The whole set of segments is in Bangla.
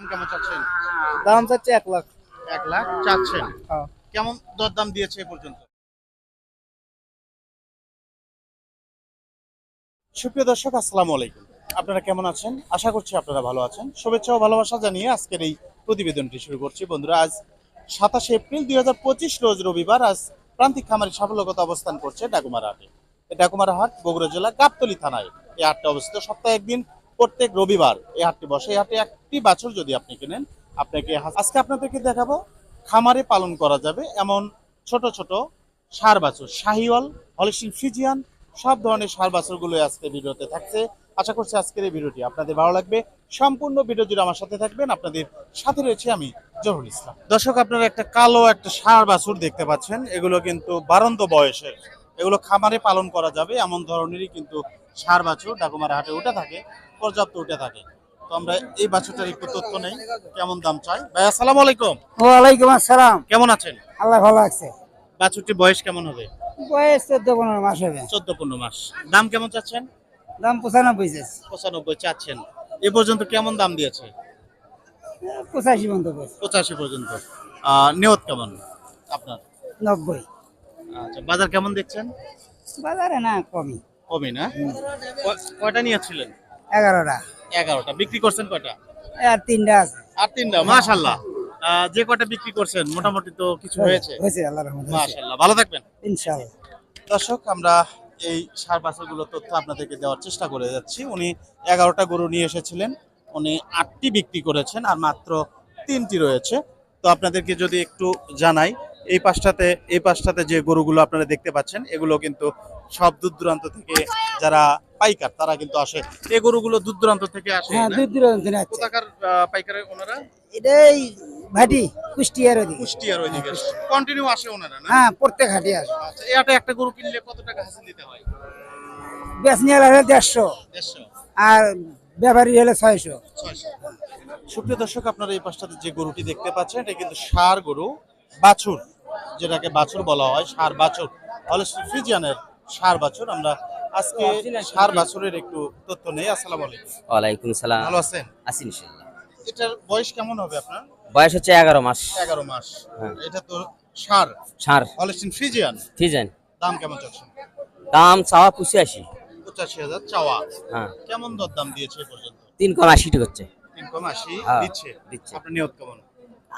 দাম কেমন চাচ্ছেন? দাম চাচ্ছে এক লাখ। এক লাখ চাচ্ছেন। হ্যাঁ। কেমন দরদাম দিয়েছে এ পর্যন্ত? সুপ্রিয় দর্শক আসসালামু আলাইকুম। আপনারা কেমন আছেন? আশা করছি আপনারা ভালো আছেন। শুভেচ্ছা ও ভালোবাসা জানিয়ে আজকের এই প্রতিবেদনটি শুরু করছি। বন্ধুরা আজ সাতাশে এপ্রিল দুই হাজার পঁচিশ রোজ রবিবার আজ প্রান্তিক খামারি সাফল্যগত অবস্থান করছে ডাকুমারা হাটে। ডাকুমারা হাট বগুড়া জেলা গাবতলী থানায়। এই হাটটা অবস্থিত সপ্তাহে একদিন প্রত্যেক রবিবার এই হাটটি বসে। এই হাটে একটি বাছুর যদি আপনি কেনেন, আপনাকে আজকে আপনাদেরকে দেখাবো খামারে পালন করা যাবে এমন ছোট ছোট সার বাছুর। শাহিওয়াল, হলিস্টিন ফিজিয়ান, সব ধরনের সার বাছুরগুলো আজকে ভিডিওতে থাকছে। আশা করছি আজকের এই ভিডিওটি আপনাদের ভালো লাগবে। সম্পূর্ণ ভিডিও জুড়ে আমার সাথে থাকবেন। আপনাদের সাথে রয়েছে আমি জহুরুল ইসলাম। দর্শক, আপনারা একটা কালো একটা সার বাছুর দেখতে পাচ্ছেন। এগুলো কিন্তু বারন্ত বয়সের। এগুলো খামারে পালন করা যাবে এমন ধরনেরই কিন্তু সার বাছুর ডাকুমার হাটে উঠে থাকে। পর্যাপ্ত উঠে থাকে। তো আমরা এই বাছুরটার একটু তথ্য নেই কেমন দাম চাই ভাই আসসালাম আলাইকুম। ওয়ালাইকুম আসসালাম। কেমন আছেন? আল্লাহ ভালো আছে। বাছুরটির বয়স কেমন হবে? বয়স চোদ্দ পনেরো মাস হবে। চোদ্দ পনেরো মাস। দাম কেমন চাচ্ছেন? দাম পঁচানব্বই চাইছে পঁচানব্বই চাচ্ছেন। এ পর্যন্ত কেমন দাম দিয়েছে? পঁচাশি পর্যন্ত পঁচাশি পর্যন্ত। নিয়ত কেমন আপনার? নব্বই। আচ্ছা বাজার কেমন দেখছেন? বাজারে না কমই। কমই না? কয়টা নিয়েছিলেন? এগারোটা। এগারোটা। বিক্রি করছেন কয়টা? আর তিনটা আছে। আর তিনটা মাশাল্লাহ যে কয়টা বিক্রি করছেন মোটামুটি তো কিছু হয়েছে হয়েছে? আল্লাহ রহমত মাশাল্লাহ ভালো থাকবেন। দর্শক আমরা এই সার বাছুরগুলোর তথ্য আপনাদেরকে দেওয়ার চেষ্টা করে যাচ্ছি। উনি এগারোটা গরু নিয়ে এসেছিলেন। উনি আটটি বিক্রি করেছেন আর মাত্র তিনটি রয়েছে। তো আপনাদেরকে যদি একটু জানাই এই পাশটাতে এই পাশটাতে যে গরুগুলো আপনারা দেখতে পাচ্ছেন এগুলো কিন্তু সব দূর দূরান্ত থেকে যারা পাইকার তারা কিন্তু আসে। এই গরুগুলো দূর দূরান্ত থেকে আসে হ্যাঁ? দূর দূরান্ত থেকে আছে কোথাকার আহ, পাইকারের ওনারা? এটাই ভাটি কুষ্টিয়ার ওদিকে। কুষ্টিয়ার ওইদিকে। কন্টিনিউ আসে ওনারা না? হ্যাঁ প্রত্যেক হাটে আসে। আচ্ছা এই হাটে একটা গরু কিনলে কত টাকা হাসিল দিতে হয়? বেশ নিয়ে হলে দেড়শো দেড়শো। আর ব্যাপারী হলে ছয়শো। সুপ্রিয় দর্শক আপনারা এই পাশটাতে যে গরুটি দেখতে পাচ্ছেন এটা কিন্তু সার গরু বাছুর। যেটাকে বাছুর বলা হয় সার বাছুর। হলস্টিন ফ্রিজিয়ানের সার বাছুর আমরা আজকে সার বাছুরের একটু তথ্য নেই। আসসালামু আলাইকুম। ওয়ালাইকুম সালাম। ভালো আছেন? আছি ইনশাল্লাহ এটার বয়স কেমন হবে আপনার? বয়স হচ্ছে এগারো মাস। এগারো মাস। হ্যাঁ। এটা তো সার? সার। Holstein Friesian? ফিজেন দাম কেমন চাচ্ছেন? দাম চাওয়া পঁচাশি। পঁচাশি হাজার চাওয়া। হ্যাঁ। কেমন দর দাম দিয়েছে পর্যন্ত? তিন কম আশি টাকা হচ্ছে তিন কম আশি হ্যাঁ, দিচ্ছে। দিচ্ছে। আপনার নিয়ত কেমন?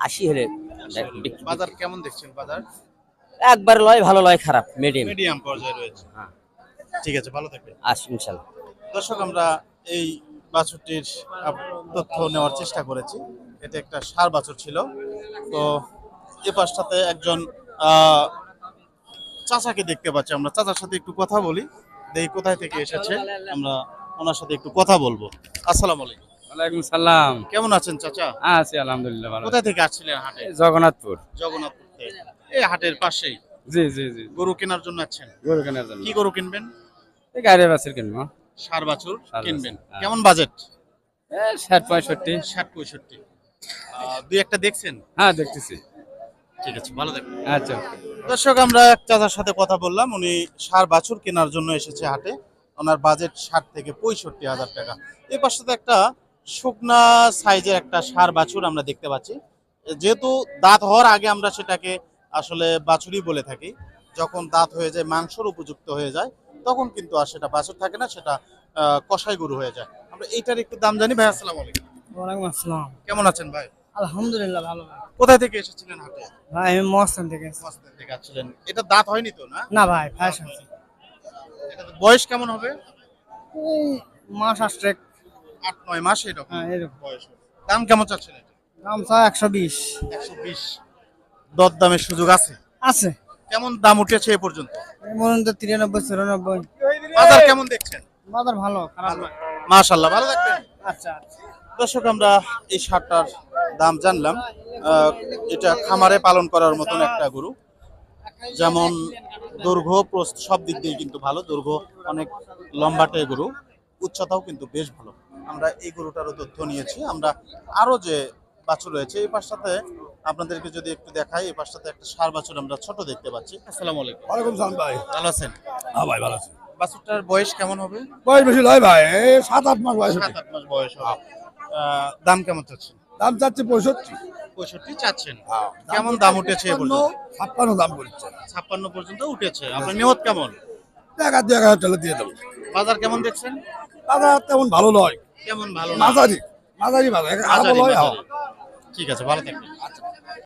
আশি হলে বাজার কেমন দেখছেন বাজার? একবার লয় ভালো লয় খারাপ মিডিয়াম মিডিয়াম পর্যায়ে রয়েছে। হ্যাঁ। ঠিক আছে ভালো থাকবেন। আশি ইনশাল্লাহ। দর্শক আমরা এই বাছুরটির তথ্য নেওয়ার চেষ্টা করেছি। এটা একটা সার বাছুর ছিল। তো এ পাশটাতে একজন আহ, চাচাকে দেখতে পাচ্ছি আমরা। চাচার সাথে একটু কথা বলি। দেখি কোথায় থেকে এসেছে। আমরা ওনার সাথে একটু কথা বলব। আসসালামু আলাইকুম। ওয়ালাইকুম সালাম। কেমন আছেন চাচা? আছি আলহামদুলিল্লাহ ভালো কোথায় থেকে আসছিলেন হাটে? জগন্নাথপুর। জগন্নাথপুর থেকে। এই হাটের পাশেই। জি জি জি গরু কেনার জন্য আছেন? গরু কেনার জন্য। কি গরু কিনবেন? এই গাড়ি বাসের কিনবো। সার বাছুর কিনবেন। হ্যাঁ। কেমন বাজেট? ষাট পঁয়ষট্টি। ষাট পঁয়ষট্টি। দুই একটা দেখছেন? হ্যাঁ দেখতেছি। ঠিক আছে ভালো থাকবেন আচ্ছা। দর্শক আমরা এক চাচার সাথে কথা বললাম। উনি সার বাছুর কেনার জন্য এসেছে হাটে। ওনার বাজেট ষাট থেকে পঁয়ষট্টি হাজার টাকা। এই পাশে একটা শুকনা সাইজের একটা সার বাছুর আমরা দেখতে পাচ্ছি। যেহেতু দাঁত হওয়ার আগে আমরা সেটাকে আসলে বাছুরই বলে থাকি যখন দাঁত হয়ে যায় মাংসর উপযুক্ত হয়ে যায় তখন কিন্তু আর সেটা বাছুর থাকে না সেটা কষাই গরু হয়ে যায়। আমরা এইটার একটু দাম জানি ভাই আসসালামু আলাইকুম। ওয়ালাইকুম আসসালাম। কেমন আছেন ভাই? আলহামদুলিল্লাহ ভালো কোথায় থেকে এসেছিলেন হাটে? ভাই আমি মস্তান থেকে মস্তান থেকে আসছিলেন। এটা দাঁত হয়নি তো না? না ভাই ফ্যাশন এটা বয়স কেমন হবে? মাস আসছে আট নয় মাস এরকম। হ্যাঁ, এরকম। বয়স। দাম কেমন চাচ্ছেন এটা? দাম চা একশো বিশ। একশো বিশ। দর দামের সুযোগ আছে? আছে। কেমন দাম উঠেছে এ পর্যন্ত? তিরানব্বই চুরানব্বই। বাজার কেমন দেখছেন? বাজার ভালো খারাপ মাশাল্লাহ ভালো থাকবেন। আচ্ছা দর্শক আমরা এই সারটার দাম জানলাম। এটা খামারে পালন করার মতন একটা গরু। যেমন দৈর্ঘ্য প্রস্থ সব দিক দিয়ে কিন্তু ভালো। দৈর্ঘ্য অনেক লম্বাটে গরু। উচ্চতাও কিন্তু বেশ ভালো। আমরা এই গরুটারও তথ্য নিয়েছি। আমরা আরও যে বাছুর রয়েছে এই পাশটাতে আপনাদেরকে যদি একটু দেখাই এই পাশটাতে একটা সার বাছুর আমরা ছোট দেখতে পাচ্ছি। আসসালামু আলাইকুম। ওয়ালাইকুম সালাম ভাই। ভালো আছেন? হ্যাঁ ভাই ভালো আছি। বাছুরটার বয়স কেমন হবে? বয়স বেশি নয় ভাই সাত আট মাস বয়স সাত আট মাস বয়স হবে। দাম কেমন চাচ্ছেন? দাম চাচ্ছে পঁয়ষট্টি। পঁয়ষট্টি চাচ্ছেন। কেমন দাম উঠেছে ছাপ্পান্ন দাম করছে ছাপ্পান্ন পর্যন্ত উঠেছে। আপনার নিয়ত কেমন? এক হাজার টাকা দিয়ে দেবো। বাজার কেমন দেখছেন? বাজার তেমন ভালো নয়। কেমন ভালো? মাঝারি মাঝারি ভালো ঠিক আছে ভালো থাকবেন।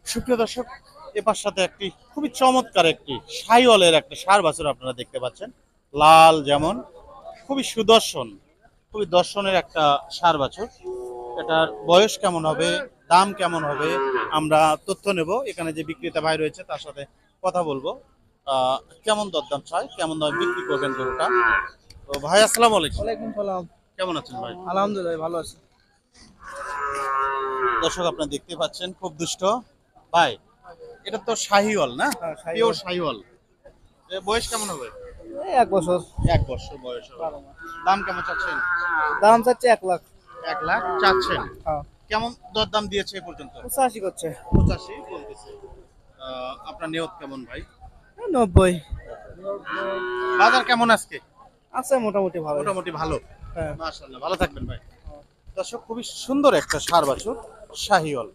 সুপ্রিয় দর্শক এপার সাথে একটি খুবই চমৎকার একটি সাইওয়ালের একটা সার বাছুর আপনারা দেখতে পাচ্ছেন। লাল যেমন খুবই সুদর্শন খুবই দর্শনের একটা সার বাছুর। এটার বয়স কেমন হবে দাম কেমন হবে আমরা তথ্য নেব। এখানে যে বিক্রেতা ভাই রয়েছে তার সাথে কথা বলব। আহ, কেমন দরদাম চাই কেমন দাম বিক্রি করবেন গরুটা? তো ভাই আসসালামু আলাইকুম। কেমন আছেন ভাই? আলহামদুলিল্লাহ ভালো আছি। দর্শক আপনারা দেখতে পাচ্ছেন খুব দুষ্ট। ভাই এটা তো শাহিওয়াল না? হ্যাঁ। পিওর শাহিওয়াল। বয়স কেমন হবে? এক বছর। এক বছর বয়স হবে। দাম কেমন চাচ্ছেন? দাম চাচ্ছে এক লাখ। এক লাখ চাচ্ছেন? হ্যাঁ। কেমন দর দাম দিয়েছে এ পর্যন্ত? পঁচাশি করছে। পঁচাশি বলতেছে। আপনার নিয়ত কেমন ভাই? নব্বই। বাজার কেমন আজকে? আছে মোটামুটি ভালো মোটামুটি ভালো? হ্যাঁ। মাশাআল্লাহ ভালো থাকবেন ভাই। দর্শক খুবই সুন্দর একটা সার বাছুর শাহিওয়াল।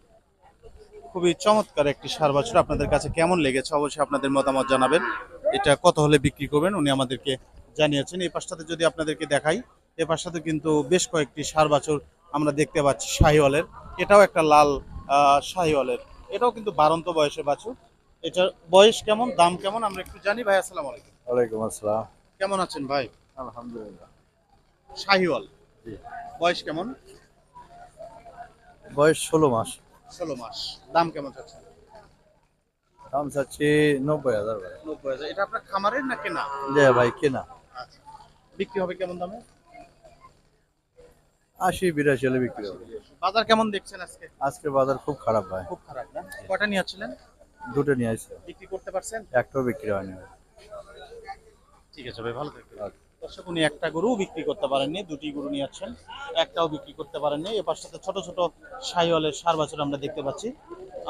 খুবই চমৎকার একটি সার বাছুর। আপনাদের কাছে কেমন লেগেছে? অবশ্যই আপনাদের মতামত জানাবেন। এটা কত হলে বিক্রি করবেন? উনি আমাদেরকে জানিয়েছেন। এই পাশটাতে যদি আপনাদেরকে দেখাই এই পাশটাতে কিন্তু বেশ কয়েকটি সার বাছুর আমরা দেখতে পাচ্ছি শাহিওয়ালের। এটাও একটা লাল শাহিওয়ালের। এটাও কিন্তু বারন্ত বয়সের বাছুর। এটার বয়স কেমন? দাম কেমন? আমরা একটু জানি। ভাই আসসালামু আলাইকুম। ওয়ালাইকুম আসসালাম। কেমন আছেন ভাই? আলহামদুলিল্লাহ। শাহিওয়াল। বয়স কেমন? বয়স ষোলো মাস। ষোলো মাস। দাম কেমন চাচ্ছেন? দাম চাচ্ছি নব্বই হাজার ভাই নব্বই হাজার। এটা আপনার খামারের না কেনা? যে ভাই কেনা। আচ্ছা। বিক্রি হবে কেমন দামে? আশি বিরাশি হলে বিক্রি হবে। বাজার কেমন দেখছেন আজকে? আজকে বাজার খুব খারাপ ভাই। খুব খারাপ না? কটা নিয়েছিলেন দুটো নিয়ে আসছে। বিক্রি করতে পারছেন? একটাও বিক্রি হয়নি ঠিক আছে ভাই ভালো থাকবেন। দর্শক উনি একটা গরু বিক্রি করতে পারেননি দুটি গরু নিয়েছেন একটাও বিক্রি করতে পারেননি। এ পাশটাতে ছোট ছোট সাইওয়ালের সার বাছুর আমরা দেখতে পাচ্ছি।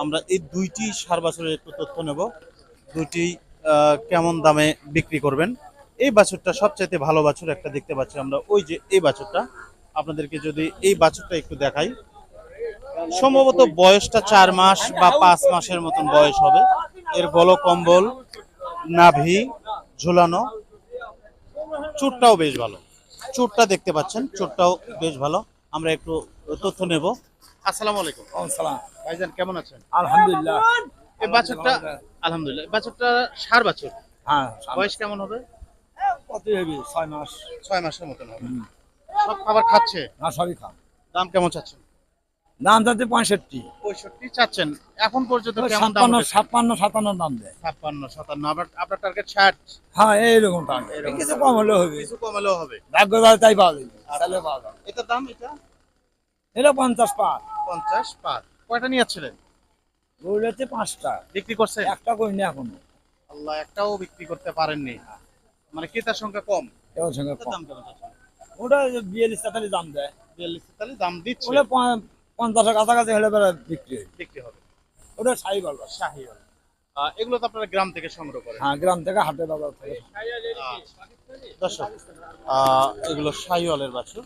আমরা এই দুইটি সার বাছুরের একটু তথ্য নেব। দুইটি কেমন দামে বিক্রি করবেন? এই বাছুরটা সবচাইতে ভালো বাছুর একটা দেখতে পাচ্ছি আমরা। ওই যে এই বাছুরটা, আপনাদেরকে যদি এই বাছুরটা একটু দেখাই। সম্ভবত বয়সটা চার মাস বা পাঁচ মাসের মতন বয়স হবে। এর গল কম্বল, নাভি, ঝুলানো। চুটটাও বেশ ভালো। চুটটা দেখতে পাচ্ছেন চুটটাও বেশ ভালো। আমরা একটু তথ্য নেব। আসসালামু আলাইকুম। সালাম ভাইজান কেমন আছেন? আলহামদুলিল্লাহ। এই বাছুরটা আলহামদুলিল্লাহ বাছুরটা সার বাছুর? হ্যাঁ বয়স কেমন হবে? কত হবে? ছয় মাস। ছয় মাসের মতন হবে। সব খাবার খাচ্ছে? না সবই খাম দাম কেমন চাচ্ছেন? দাম চাচ্ছেন। এখন পর্যন্ত কেমন দাম ছাপ্পান্ন উঠেছে? ছাপ্পান্ন সাতান্ন দাম দেয়। ছাপ্পান্ন সাতান্ন। আবার আপনার টার্গেট ষাট। হ্যাঁ এইরকম দাম কিছু কম হলেও হবে। কিছু কমালেও হবে। ভাগ্য তাই পাওয়া যাবে তাহলে পাওয়া যাবে এটার দাম এটা? এটা পঞ্চাশ পাঁচ পঞ্চাশ পাঁচ কয়টা নিয়েছিলেন? গরু হচ্ছে পাঁচটা। বিক্রি করছেন? একটা করিনি এখনও। আল্লাহ একটাও বিক্রি করতে পারেননি। মানে ক্রেতার সংখ্যা কম? সঙ্গে এটার কম। ওটা বিয়াল্লিশ তেতাল্লিশ দাম দেয়। বিয়াল্লিশ তেতাল্লিশ দাম দিচ্ছে। ওটা পঞ্চাশের কাছাকাছি হলে বেড়া বিক্রি হয়। বিক্রি হবে। ওটা সাই ভালো শাহিওয়াল আহ, এগুলো তো আপনারা গ্রাম থেকে সংগ্রহ করেন। হ্যাঁ গ্রাম থেকে হাটে বাজার থেকে। দর্শক এগুলো শাহিওয়ালের বাছুর।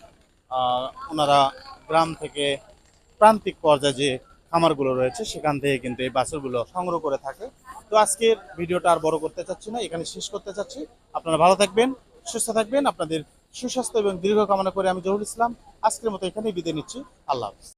ওনারা গ্রাম থেকে প্রান্তিক পর্যায়ে যে খামারগুলো রয়েছে, সেখান থেকে কিন্তু এই বাছুরগুলো সংগ্রহ করে থাকে। তো আজকের ভিডিওটা আর বড় করতে চাচ্ছি না, এখানে শেষ করতে চাচ্ছি। আপনারা ভালো থাকবেন, সুস্থ থাকবেন। আপনাদের সুস্বাস্থ্য এবং দীর্ঘ কামনা করে আমি জহুর ইসলাম। আজকের মতো এখানেই বিদায় নিচ্ছি। আল্লাহ হাফিজ।